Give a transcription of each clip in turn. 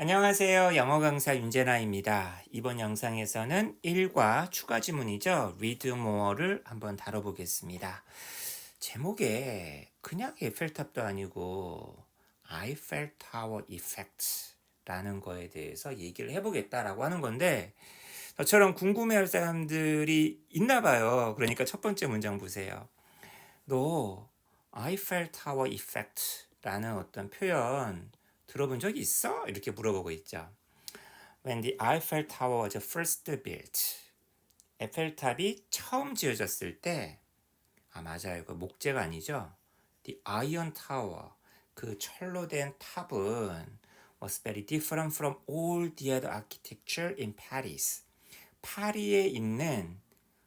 안녕하세요. 영어 강사 윤재나입니다. 이번 영상에서는 1과 추가 지문이죠. read more를 한번 다뤄보겠습니다. 제목에 그냥 에펠탑도 아니고 Eiffel Tower Effect 라는 거에 대해서 얘기를 해보겠다라고 하는 건데 저처럼 궁금해할 사람들이 있나 봐요. 그러니까 첫 번째 문장 보세요. 너 Eiffel Tower Effect 라는 어떤 표현 들어본 적 있어? 이렇게 물어보고 있죠. When the Eiffel Tower was first built. 에펠탑이 처음 지어졌을 때, 아, 맞아요. 그 목재가 아니죠. The Iron Tower. 그 철로 된 탑은 was very different from all the other architecture in Paris. 파리에 있는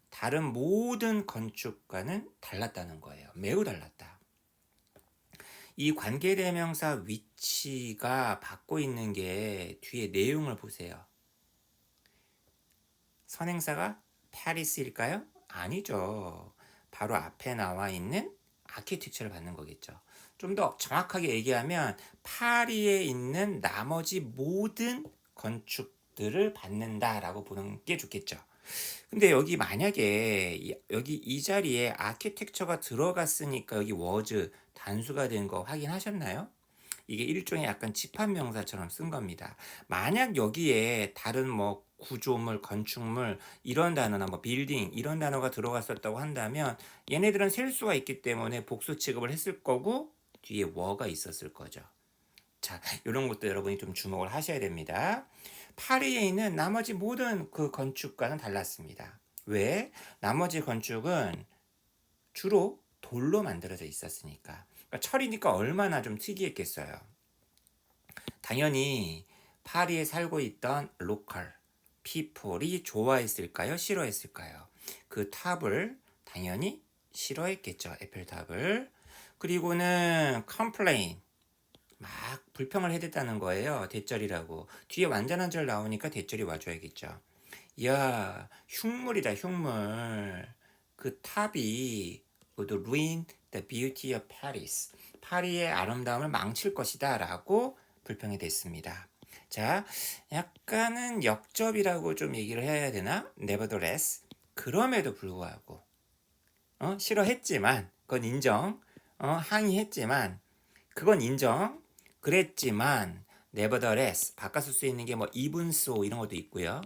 다른 모든 건축과는 달랐다는 거예요. 매우 달랐다. 이 관계대명사 위치가 받고 있는 게 뒤에 내용을 보세요. 선행사가 파리스일까요? 아니죠. 바로 앞에 나와 있는 아키텍처를 받는 거겠죠. 좀 더 정확하게 얘기하면 파리에 있는 나머지 모든 건축들을 받는다라고 보는 게 좋겠죠. 근데 여기 만약에 여기 이 자리에 아키텍처가 들어갔으니까 여기 워즈 단수가 된 거 확인하셨나요? 이게 일종의 약간 집합명사처럼 쓴 겁니다. 만약 여기에 다른 뭐 구조물, 건축물 이런 단어나 뭐 빌딩 이런 단어가 들어갔었다고 한다면 얘네들은 셀 수가 있기 때문에 복수 취급을 했을 거고 뒤에 워가 있었을 거죠. 자, 이런 것도 여러분이 좀 주목을 하셔야 됩니다. 파리에 있는 나머지 모든 그 건축과는 달랐습니다. 왜? 나머지 건축은 주로 돌로 만들어져 있었으니까. 그러니까 철이니까 얼마나 좀 특이했겠어요. 당연히 파리에 살고 있던 로컬 피플이 좋아했을까요? 싫어했을까요? 그 탑을 당연히 싫어했겠죠. 에펠탑을. 그리고는 컴플레인 막 불평을 해댔다는 거예요. 대절이라고. 뒤에 완전한 절 나오니까 대절이 와줘야겠죠. 야, 흉물이다, 흉물. 그 탑이 would ruin the beauty of Paris. 파리의 아름다움을 망칠 것이다 라고 불평이 됐습니다. 자, 약간은 역접이라고 좀 얘기를 해야 되나? nevertheless. 그럼에도 불구하고, 어, 싫어했지만, 그건 인정, 어, 항의했지만, 그건 인정, 그랬지만 nevertheless 바꿔 쓸 수 있는 게 뭐 even so 이런 것도 있고요.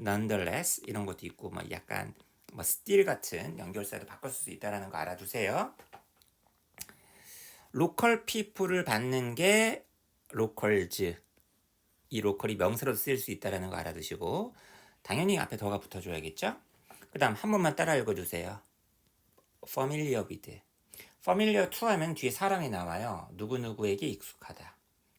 nonetheless 이런 것도 있고 뭐 약간 뭐 still 같은 연결사도 쓸수 있다라는 거 알아두세요. 로컬 피플을 받는 게 로컬즈 이 로컬이 명사로 쓰일 수 있다라는 거 알아두시고 당연히 앞에 더가 붙어줘야겠죠? 그 다음 한 번만 따라 읽어주세요. familiar with familiar to 하면 뒤에 사람이 나와요. 누구누구에게 익숙하다.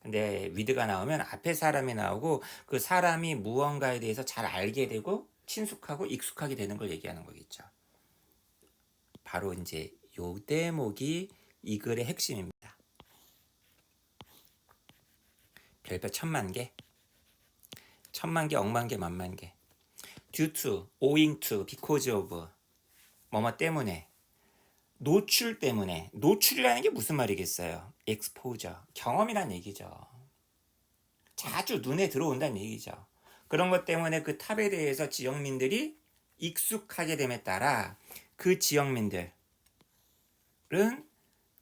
근데 with가 나오면 앞에 사람이 나오고 그 사람이 무언가에 대해서 잘 알게 되고 친숙하고 익숙하게 되는 걸 얘기하는 거겠죠. 바로 이제 요 대목이 이 글의 핵심입니다. 별표 천만 개, 천만 개, 억만 개, 만만 개. due to, owing to, because of, 뭐뭐 때문에, 노출 때문에 노출이라는 게 무슨 말이겠어요? exposure 경험이란 얘기죠. 자주 눈에 들어온다는 얘기죠. 그런 것 때문에 그 탑에 대해서 지역민들이 익숙하게 됨에 따라 그 지역민들은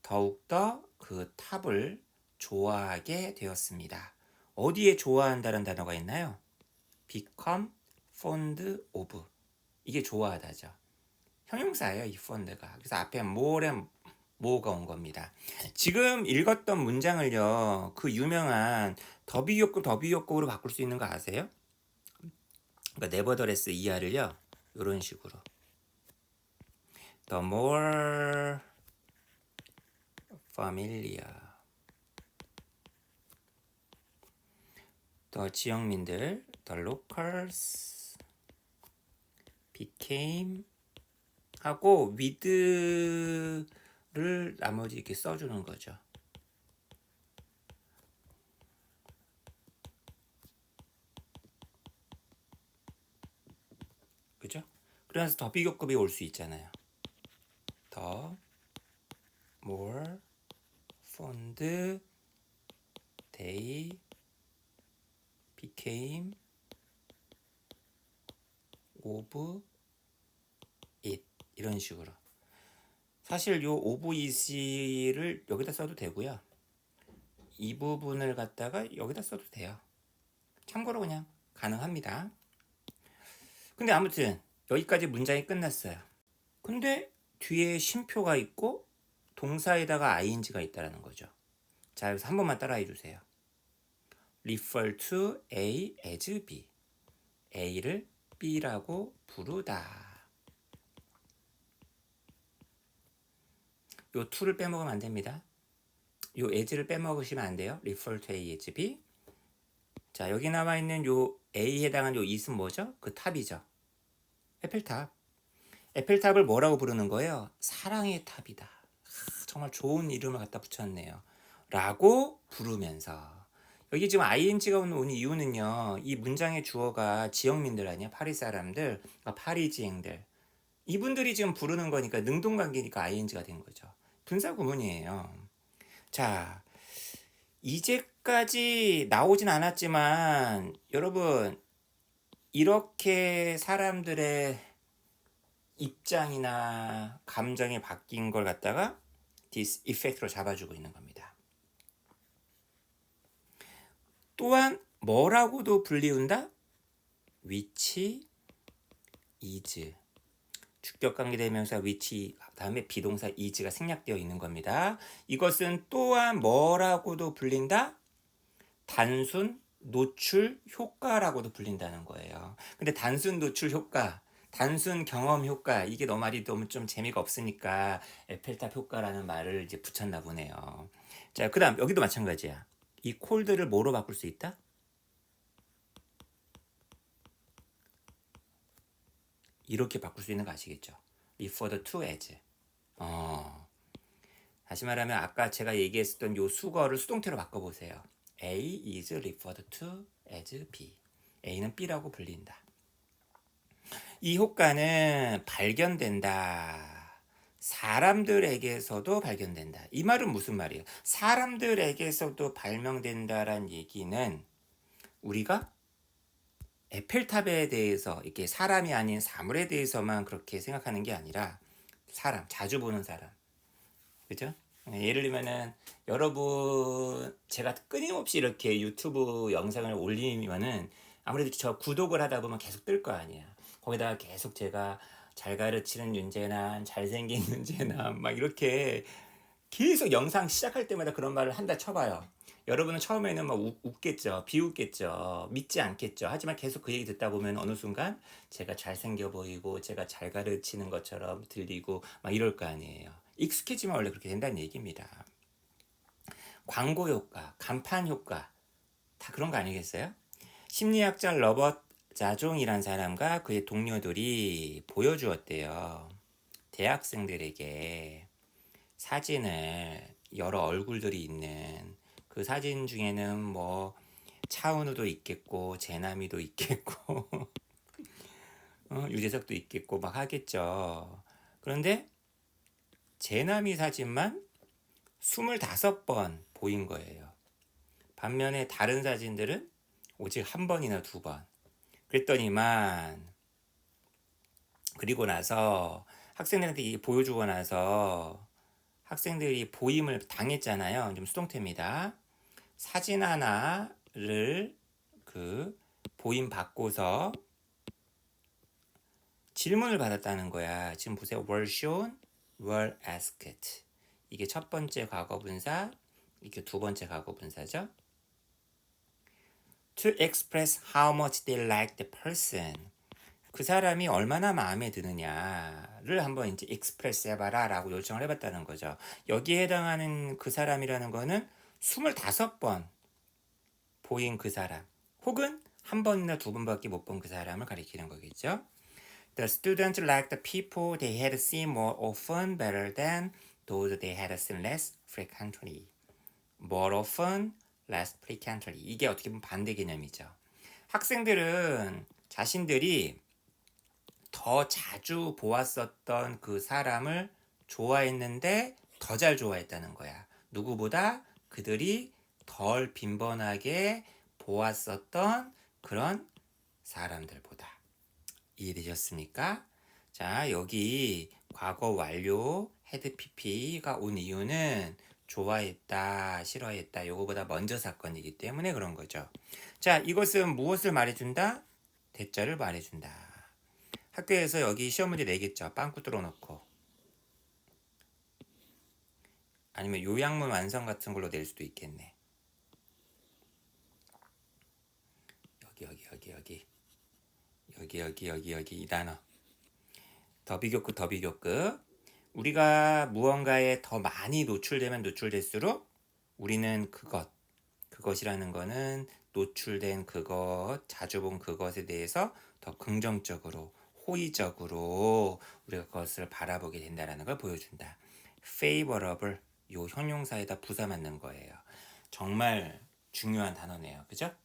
더욱더 그 탑을 좋아하게 되었습니다. 어디에 좋아한다는 단어가 있나요? become fond of. 이게 좋아하다죠. 형용사예요, 이 펀드가. 그래서 앞에 more에 뭐가 온 겁니다. 지금 읽었던 문장을요, 그 유명한 더비효급 더비효급으로 바꿀 수 있는 거 아세요? 그러니까 nevertheless 이하를요, 이런 식으로. The more familiar. 더 지역민들, the locals became 하고 with를 나머지 이렇게 써주는 거죠. 그죠? 그래서 더 비교급이 올 수 있잖아요. 더 more fond they became of 이런 식으로. 사실 요 it을 여기다 써도 되고요. 이 부분을 갖다가 여기다 써도 돼요. 참고로 그냥 가능합니다. 근데 아무튼 여기까지 문장이 끝났어요. 근데 뒤에 쉼표가 있고 동사에다가 ing가 있다라는 거죠. 자 여기서 한 번만 따라해 주세요. Refer to A as B. A를 B라고 부르다. 요 to를 빼먹으면 안 됩니다. 요 as를 빼먹으시면 안 돼요. refer to A as B. 자, 여기 나와 있는 요 A에 해당하는 요 it은 뭐죠? 그 탑이죠. 에펠탑. 에펠탑을 뭐라고 부르는 거예요? 사랑의 탑이다. 하, 정말 좋은 이름을 갖다 붙였네요. 라고 부르면서 여기 지금 ing가 온 이유는요. 이 문장의 주어가 지역민들 아니야? 파리 사람들, 그러니까 파리 지행들. 이분들이 지금 부르는 거니까 능동관계니까 ing가 된 거죠. 분사 구문이에요. 자, 이제까지 나오진 않았지만 여러분 이렇게 사람들의 입장이나 감정이 바뀐 걸 갖다가 this effect로 잡아주고 있는 겁니다. 또한 뭐라고도 불리운다? which is 주격 관계 대명사 which 다음에 비동사 is가 생략되어 있는 겁니다. 이것은 또한 뭐라고도 불린다? 단순 노출 효과라고도 불린다는 거예요. 근데 단순 노출 효과, 단순 경험 효과 이게 너 말이 너무 좀 재미가 없으니까 에펠탑 효과라는 말을 이제 붙였나 보네요. 자, 그다음 여기도 마찬가지야. 이 콜드를 뭐로 바꿀 수 있다? 이렇게 바꿀 수 있는 거 아시겠죠? referred to as. 어. 다시 말하면 아까 제가 얘기했었던 요 수거를 수동태로 바꿔보세요. A is referred to as B. A는 B라고 불린다. 이 효과는 발견된다. 사람들에게서도 발견된다. 이 말은 무슨 말이에요? 사람들에게서도 발명된다란 얘기는 우리가 에펠탑에 대해서 이렇게 사람이 아닌 사물에 대해서만 그렇게 생각하는 게 아니라 사람, 자주 보는 사람. 그죠? 예를 들면은 여러분 제가 끊임없이 이렇게 유튜브 영상을 올리면은 아무래도 저 구독을 하다 보면 계속 뜰 거 아니야. 거기다가 계속 제가 잘 가르치는 윤재난, 잘생긴 윤재난 막 이렇게 계속 영상 시작할 때마다 그런 말을 한다 쳐봐요. 여러분은 처음에는 막 웃, 웃겠죠. 비웃겠죠. 믿지 않겠죠. 하지만 계속 그 얘기 듣다 보면 어느 순간 제가 잘생겨 보이고 제가 잘 가르치는 것처럼 들리고 막 이럴 거 아니에요. 익숙해지면 원래 그렇게 된다는 얘기입니다. 광고 효과, 간판 효과 다 그런 거 아니겠어요? 심리학자 러버트 자종이란 사람과 그의 동료들이 보여주었대요. 대학생들에게 사진을 여러 얼굴들이 있는 그 사진 중에는 뭐 차은우도 있겠고 제남이도 있겠고 어, 유재석도 있겠고 막 하겠죠. 그런데 제남이 사진만 25번 보인 거예요. 반면에 다른 사진들은 오직 한 번이나 두 번. 그랬더니만 그리고 나서 학생들한테 보여주고 나서 학생들이 보임을 당했잖아요. 좀 수동태입니다. 사진 하나를 그 보임 받고서 질문을 받았다는 거야. 지금 보세요. were shown, were asked. 이게 첫 번째 과거분사, 이게 두 번째 과거분사죠. to express how much they like the person. 그 사람이 얼마나 마음에 드느냐를 한번 이제 express 해봐라 라고 요청을 해봤다는 거죠. 여기에 해당하는 그 사람이라는 거는 25번 보인 그 사람 혹은 한 번이나 두 번밖에 못 본 그 사람을 가리키는 거겠죠. The students liked the people they had seen more often better than those they had seen less frequently. More often, less frequently. 이게 어떻게 보면 반대 개념이죠. 학생들은 자신들이 더 자주 보았었던 그 사람을 좋아했는데 더 잘 좋아했다는 거야. 누구보다 그들이 덜 빈번하게 보았었던 그런 사람들보다. 이해되셨습니까? 자, 여기 과거 완료 헤드 PP가 온 이유는 좋아했다, 싫어했다, 요거보다 먼저 사건이기 때문에 그런 거죠. 자, 이것은 무엇을 말해준다? 대자를 말해준다. 학교에서 여기 시험 문제 내겠죠. 빵꾸 뚫어놓고. 아니면 요양문 완성 같은 걸로 낼 수도 있겠네. 여기, 여기, 여기, 여기. 여기, 여기, 여기, 여기. 이 단어. 더비교급, 더비교급. 우리가 무언가에 더 많이 노출되면 노출될수록 우리는 그것. 그것이라는 거는 노출된 그것, 자주 본 그것에 대해서 더 긍정적으로 호의적으로 우리가 그것을 바라보게 된다라는 걸 보여준다. favorable 요 형용사에다 부사 맞는 거예요. 정말 중요한 단어네요. 그죠?